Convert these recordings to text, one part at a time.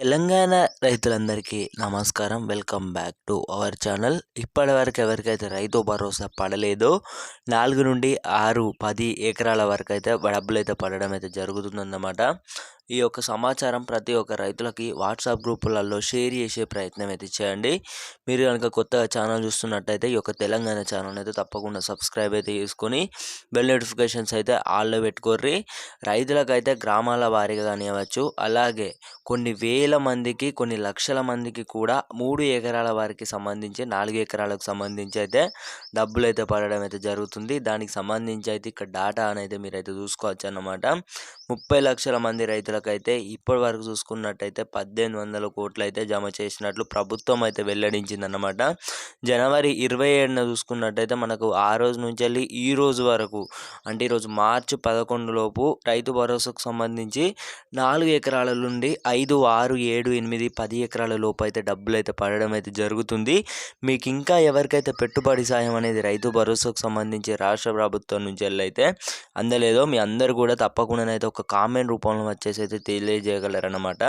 తెలంగాణ రైతులందరికీ నమస్కారం. Welcome back to our channel. ఇప్పటివరకు ఎవరికైతే రైతు భరోసా పడలేదో నాలుగు నుండి ఆరు పది ఎకరాల వరకు అయితే డబ్బులు అయితే పడడం అయితే జరుగుతుందన్నమాట. ఈ యొక్క సమాచారం ప్రతి ఒక్క రైతులకి వాట్సాప్ గ్రూపులలో షేర్ చేసే ప్రయత్నం అయితే చేయండి. మీరు కనుక కొత్తగా ఛానల్ చూస్తున్నట్టయితే ఈ యొక్క తెలంగాణ ఛానల్ అయితే తప్పకుండా సబ్స్క్రైబ్ అయితే చేసుకొని బెల్ నోటిఫికేషన్స్ అయితే ఆల్లో పెట్టుకోర్రి. రైతులకైతే గ్రామాల వారీగా కానివ్వచ్చు అలాగే కొన్ని వేల మందికి కొన్ని లక్షల మందికి కూడా మూడు ఎకరాల వారికి సంబంధించి నాలుగు ఎకరాలకు సంబంధించి అయితే డబ్బులు అయితే పడడం అయితే జరుగుతుంది. దానికి సంబంధించి అయితే ఇక్కడ డాటా అనేది మీరైతే చూసుకోవచ్చు అన్నమాట. ముప్పై లక్షల మంది రైతులకైతే అయితే ఇప్పటి వరకు చూసుకున్నట్టయితే పద్దెనిమిది వందల కోట్లు అయితే జమ చేసినట్లు ప్రభుత్వం అయితే వెల్లడించిందన్నమాట. జనవరి ఇరవై ఏడున చూసుకున్నట్టయితే మనకు ఆ రోజు నుంచి వెళ్ళి ఈ రోజు వరకు అంటే ఈరోజు మార్చి పదకొండు లోపు రైతు భరోసాకు సంబంధించి నాలుగు ఎకరాల నుండి ఐదు ఆరు ఏడు ఎనిమిది పది ఎకరాల లోపు అయితే డబ్బులు అయితే పడడం అయితే జరుగుతుంది. మీకు ఇంకా ఎవరికైతే పెట్టుబడి సాయం అనేది రైతు భరోసాకు సంబంధించి రాష్ట్ర ప్రభుత్వం నుంచి వెళ్ళైతే అందలేదో మీ అందరు కూడా తప్పకుండా అయితే ఒక కామెంట్ రూపంలో వచ్చేసి అయితే తెలియజేయగలరన్నమాట.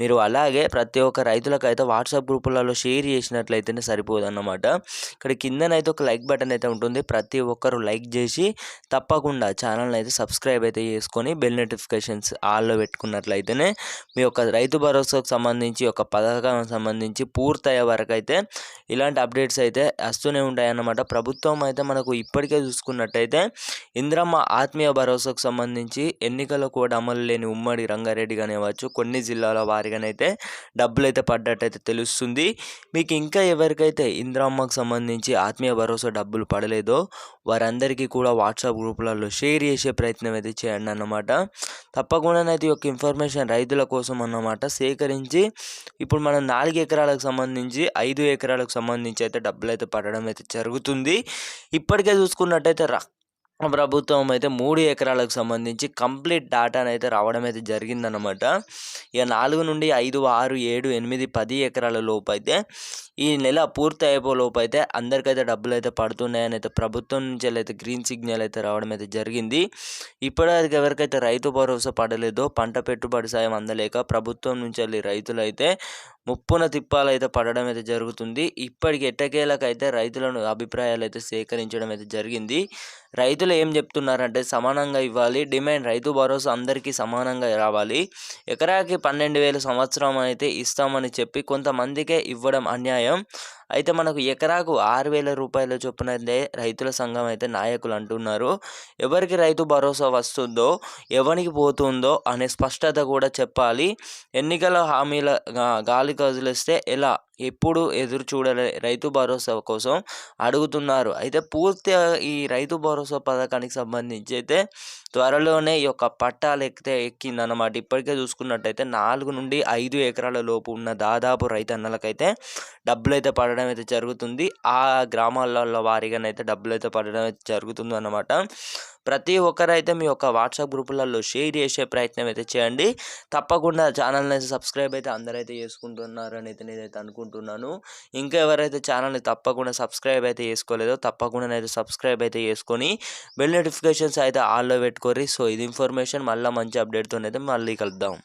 మీరు అలాగే ప్రతి ఒక్క రైతులకైతే వాట్సాప్ గ్రూపులలో షేర్ చేసినట్లయితేనే సరిపోదన్నమాట. ఇక్కడ కిందనైతే ఒక లైక్ బటన్ అయితే ఉంటుంది. ప్రతి ఒక్కరు లైక్ చేసి తప్పకుండా ఛానల్ని అయితే సబ్స్క్రైబ్ అయితే చేసుకొని బెల్ నోటిఫికేషన్స్ ఆల్లో పెట్టుకున్నట్లయితేనే మీ యొక్క రైతు భరోసాకు సంబంధించి ఒక పథకం సంబంధించి పూర్తయ్యే వరకు అయితే ఇలాంటి అప్డేట్స్ అయితే వస్తూనే ఉంటాయి అన్నమాట ప్రభుత్వం అయితే మనకు ఇప్పటికే చూసుకున్నట్టయితే ఇంద్రమ్మ ఆత్మీయ భరోసాకు సంబంధించి ఎన్నికల కూడా అమలు లేని ఉమ్మడి రంగారెడ్డి కానివ్వచ్చు కొన్ని జిల్లాల వారిగానైతే డబ్బులు అయితే పడ్డట్టయితే తెలుస్తుంది. మీకు ఇంకా ఎవరికైతే ఇంద్రమ్మకు సంబంధించి ఆత్మీయ భరోసా డబ్బులు పడలేదో వారందరికీ కూడా వాట్సాప్ గ్రూపులలో షేర్ చేసే ప్రయత్నం అయితే చేయండి అన్నమాట. తప్పకుండానైతే ఈ యొక్క ఇన్ఫర్మేషన్ రైతుల కోసం అన్నమాట సేకరించి ఇప్పుడు మనం నాలుగు ఎకరాలకు సంబంధించి ఐదు ఎకరాలకు సంబంధించి అయితే డబ్బులు అయితే పడడం అయితే జరుగుతుంది. ఇప్పటికే చూసుకున్నట్టయితే ప్రభుత్వం అయితే మూడు ఎకరాలకు సంబంధించి కంప్లీట్ డాటాను అయితే రావడం అయితే జరిగిందనమాట ఇక నాలుగు నుండి ఐదు ఆరు ఏడు ఎనిమిది పది ఎకరాల లోపు అయితే ఈ నెల పూర్తి అయిపో లోపు అయితే అందరికైతే డబ్బులు అయితే పడుతున్నాయని అయితే ప్రభుత్వం నుంచి అయితే గ్రీన్ సిగ్నల్ అయితే రావడం అయితే జరిగింది. ఇప్పటివరకు ఎవరికైతే రైతు భరోసా పడలేదో పంట పెట్టుబడి సాయం అందలేక ప్రభుత్వం నుంచి వెళ్ళి రైతులు అయితే ముప్పున తిప్పాలు అయితే పడడం అయితే జరుగుతుంది. ఇప్పటికి ఎట్టకేలకైతే రైతులను అభిప్రాయాలు అయితే సేకరించడం అయితే జరిగింది. రైతులు ఏం చెప్తున్నారంటే సమానంగా ఇవ్వాలి. డిమాండ్ రైతు భరోసా అందరికీ సమానంగా రావాలి. ఎకరాకి పన్నెండు వేల సంవత్సరం అయితే ఇస్తామని చెప్పి కొంతమందికే ఇవ్వడం అన్యాయం. అయితే మనకు ఎకరాకు ఆరు వేల రూపాయల చొప్పున రైతుల సంఘం అయితే నాయకులు అంటున్నారు. ఎవరికి రైతు భరోసా వస్తుందో ఎవరికి పోతుందో అనే స్పష్టత కూడా చెప్పాలి. ఎన్నికల హామీల గాలి కదిలిస్తే ఎలా? ఎప్పుడు ఎదురు చూడలే రైతు భరోసా కోసం అడుగుతున్నారు. అయితే పూర్తిగా ఈ రైతు భరోసా పథకానికి సంబంధించి అయితే త్వరలోనే ఈ యొక్క పట్టాలు ఎక్కితే ఎక్కిందన్నమాట. ఇప్పటికే చూసుకున్నట్టయితే నాలుగు నుండి ఐదు ఎకరాల లోపు ఉన్న దాదాపు రైతన్నలకైతే డబ్బులు అయితే పడడం అయితే జరుగుతుంది. ఆ గ్రామాలలో వారిగానైతే డబ్బులు అయితే పడడం అయితే జరుగుతుంది అన్నమాట ప్రతి ఒక్కరైతే మీ యొక్క వాట్సాప్ గ్రూపులలో షేర్ చేసే ప్రయత్నం అయితే చేయండి. తప్పకుండా ఛానల్ని అయితే సబ్స్క్రైబ్ అయితే అందరైతే చేసుకుంటున్నారని అయితే నేనైతే అనుకుంటున్నాను. ఇంకా ఎవరైతే ఛానల్ని తప్పకుండా సబ్స్క్రైబ్ అయితే చేసుకోలేదో తప్పకుండా అయితే సబ్స్క్రైబ్ అయితే చేసుకొని బెల్ నోటిఫికేషన్స్ అయితే ఆల్లో పెట్టుకోరి సో ఇది ఇన్ఫర్మేషన్ మళ్ళీ మంచి అప్డేట్తో అయితే మళ్ళీ కలుద్దాం.